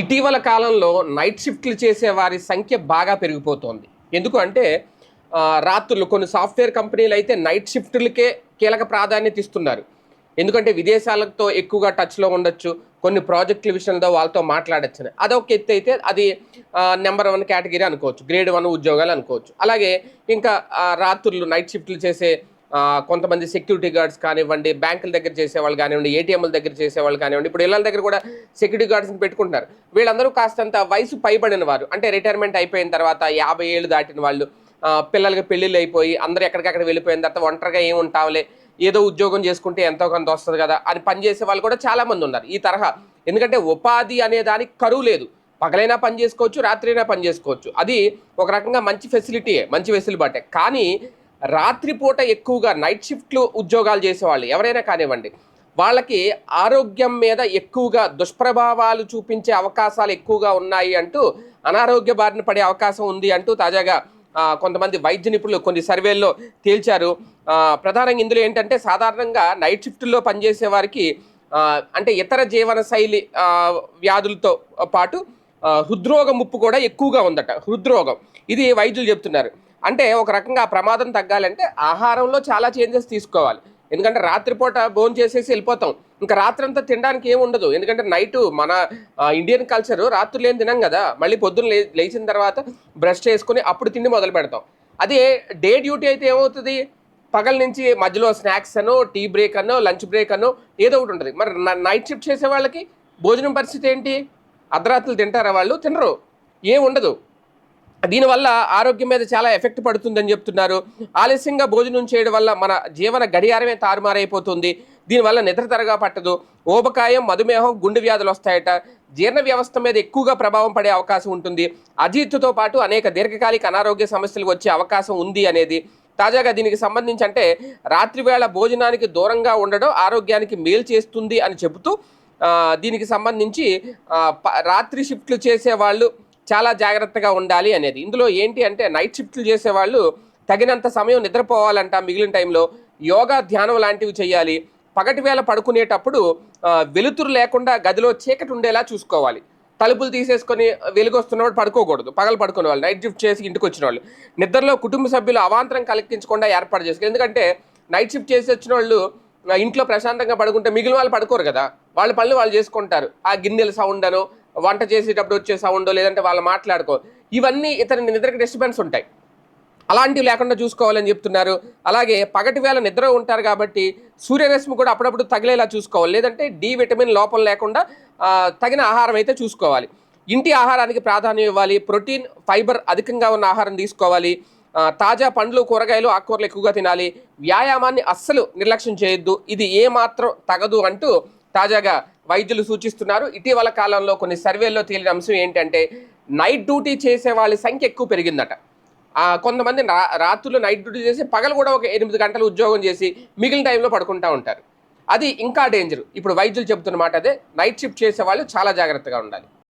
ఇటీవల కాలంలో నైట్ షిఫ్ట్లు చేసే వారి సంఖ్య బాగా పెరిగిపోతోంది. ఎందుకు అంటే రాత్రులు కొన్ని సాఫ్ట్వేర్ కంపెనీలు అయితే నైట్ షిఫ్ట్లకే కీలక ప్రాధాన్యత ఇస్తున్నారు. ఎందుకంటే విదేశాలతో ఎక్కువగా టచ్లో ఉండొచ్చు కొన్ని ప్రాజెక్టుల విషయంలో వాళ్ళతో మాట్లాడచ్చు. అదొక ఎత్తు అయితే అది నెంబర్ వన్ కేటగిరీ అనుకోవచ్చు గ్రేడ్ వన్ ఉద్యోగాలు అనుకోవచ్చు. అలాగే ఇంకా రాత్రులు నైట్ షిఫ్ట్లు చేసే కొంతమంది సెక్యూరిటీ గార్డ్స్ కానివ్వండి బ్యాంకుల దగ్గర చేసేవాళ్ళు కానివ్వండి ఏటీఎంల దగ్గర చేసేవాళ్ళు కానివ్వండి ఇప్పుడు ఇళ్ళ దగ్గర కూడా సెక్యూరిటీ గార్డ్స్ని పెట్టుకుంటున్నారు. వీళ్ళందరూ కాస్తంత వయసు పైబడిన వారు. అంటే రిటైర్మెంట్ అయిపోయిన తర్వాత యాభై ఏళ్ళు దాటిన వాళ్ళు పిల్లలకి పెళ్ళిళ్ళు అయిపోయి అందరూ ఎక్కడికక్కడ వెళ్ళిపోయిన తర్వాత ఒంటరిగా ఏం ఉంటాంలే ఏదో ఉద్యోగం చేసుకుంటే ఎంతో కొంత వస్తుంది కదా అని పనిచేసే వాళ్ళు కూడా చాలామంది ఉన్నారు ఈ తరహా. ఎందుకంటే ఉపాధి అనే దానికి కరువు లేదు. పగలైనా పని చేసుకోవచ్చు రాత్రైనా పని చేసుకోవచ్చు. అది ఒక రకంగా మంచి ఫెసిలిటీయే మంచి వెసులుబాటే. కానీ రాత్రిపూట ఎక్కువగా నైట్ షిఫ్ట్లు ఉద్యోగాలు చేసేవాళ్ళు ఎవరైనా కానివ్వండి వాళ్ళకి ఆరోగ్యం మీద ఎక్కువగా దుష్ప్రభావాలు చూపించే అవకాశాలు ఎక్కువగా ఉన్నాయి అంటూ అనారోగ్య బారిన పడే అవకాశం ఉంది అంటూ తాజాగా కొంతమంది వైద్య నిపుణులు కొన్ని సర్వేల్లో తేల్చారు. ప్రధానంగా ఇందులో ఏంటంటే సాధారణంగా నైట్ షిఫ్ట్లో పనిచేసే వారికి అంటే ఇతర జీవన శైలి వ్యాధులతో పాటు హృద్రోగ ముప్పు కూడా ఎక్కువగా ఉందట హృద్రోగం. ఇది వైద్యులు చెప్తున్నారు. అంటే ఒక రకంగా ఆ ప్రమాదం తగ్గాలంటే ఆహారంలో చాలా చేంజెస్ తీసుకోవాలి. ఎందుకంటే రాత్రిపూట భోజనం చేసేసి వెళ్ళిపోతాం. ఇంకా రాత్రంతా తినడానికి ఏమి ఉండదు. ఎందుకంటే నైట్ మన ఇండియన్ కల్చర్ రాత్రులు ఏం తినాం కదా. మళ్ళీ పొద్దున్న లే లేచిన తర్వాత బ్రష్ చేసుకుని అప్పుడు తిండి మొదలు పెడతాం. అదే డే డ్యూటీ అయితే ఏమవుతుంది? పగల నుంచి మధ్యలో స్నాక్స్ అనో టీ బ్రేక్ అనో లంచ్ బ్రేక్ అనో ఏదో ఒకటి ఉంటుంది. మరి నైట్ షిఫ్ట్ చేసే వాళ్ళకి భోజనం పరిస్థితి ఏంటి? అర్ధరాత్రులు తింటారా వాళ్ళు? తినరు. ఏం ఉండదు. దీనివల్ల ఆరోగ్యం మీద చాలా ఎఫెక్ట్ పడుతుందని చెప్తున్నారు. ఆలస్యంగా భోజనం చేయడం వల్ల మన జీవన గడియారమే తారుమారైపోతుంది. దీనివల్ల నిద్ర త్వరగా పట్టదు. ఓబకాయం మధుమేహం గుండె వ్యాధులు వస్తాయట. జీర్ణ వ్యవస్థ మీద ఎక్కువగా ప్రభావం పడే అవకాశం ఉంటుంది. అజీర్తితో పాటు అనేక దీర్ఘకాలిక అనారోగ్య సమస్యలు వచ్చే అవకాశం ఉంది అనేది తాజాగా దీనికి సంబంధించి అంటే రాత్రివేళ భోజనానికి దూరంగా ఉండడం ఆరోగ్యానికి మేలు చేస్తుంది అని చెబుతూ దీనికి సంబంధించి ప- రాత్రి షిఫ్ట్లు చేసే వాళ్ళు చాలా జాగ్రత్తగా ఉండాలి అనేది. ఇందులో ఏంటి అంటే నైట్ షిఫ్ట్లు చేసే వాళ్ళు తగినంత సమయం నిద్రపోవాలంట మిగిలిన టైంలో యోగా ధ్యానం లాంటివి చేయాలి. పగటి వేళ పడుకునేటప్పుడు వెలుతురు లేకుండా గదిలో చీకటి ఉండేలా చూసుకోవాలి. తలుపులు తీసేసుకొని వెలుగు వస్తున్నప్పుడు పడుకోకూడదు. పగలు పడుకునే వాళ్ళు నైట్ షిఫ్ట్ చేసి ఇంటికి వచ్చిన వాళ్ళు నిద్రలో కుటుంబ సభ్యులు అవాంతరం కలిగించకుండా ఏర్పాటు చేసుకోవాలి. ఎందుకంటే నైట్ షిఫ్ట్ చేసి వచ్చిన వాళ్ళు ఇంట్లో ప్రశాంతంగా పడుకుంటే మిగిలిన వాళ్ళు పడుకోరు కదా. వాళ్ళ పనులు వాళ్ళు చేసుకుంటారు. ఆ గిన్నెల సౌండ్ అనో వంట చేసేటప్పుడు వచ్చే సౌండ్ లేదంటే వాళ్ళు మాట్లాడుకో. ఇవన్నీ ఇతని నిద్రకి డిస్టర్బెన్స్ ఉంటాయి. అలాంటివి లేకుండా చూసుకోవాలని చెప్తున్నారు. అలాగే పగటి వేళ నిద్ర ఉంటారు కాబట్టి సూర్యరశ్మి కూడా అప్పుడప్పుడు తగిలేలా చూసుకోవాలి. లేదంటే డి విటమిన్ లోపం లేకుండా తగిన ఆహారం అయితే చూసుకోవాలి. ఇంటి ఆహారానికి ప్రాధాన్యం ఇవ్వాలి. ప్రోటీన్ ఫైబర్ అధికంగా ఉన్న ఆహారం తీసుకోవాలి. తాజా పండ్లు కూరగాయలు ఆకుకూరలు ఎక్కువగా తినాలి. వ్యాయామాన్ని అస్సలు నిర్లక్ష్యం చేయొద్దు. ఇది ఏమాత్రం తగదు అంటూ తాజాగా వైద్యులు సూచిస్తున్నారు. ఇటీవల కాలంలో కొన్ని సర్వేల్లో తేలిన అంశం ఏంటంటే నైట్ డ్యూటీ చేసే వాళ్ళ సంఖ్య ఎక్కువ పెరిగిందట. కొంతమంది రా రాత్రులు నైట్ డ్యూటీ చేసి పగలు కూడా ఒక ఎనిమిది గంటలు ఉద్యోగం చేసి మిగిలిన టైంలో పడుకుంటా ఉంటారు. అది ఇంకా డేంజర్. ఇప్పుడు వైద్యులు చెబుతున్న మాట అదే నైట్ షిఫ్ట్ చేసే వాళ్ళు చాలా జాగ్రత్తగా ఉండాలి.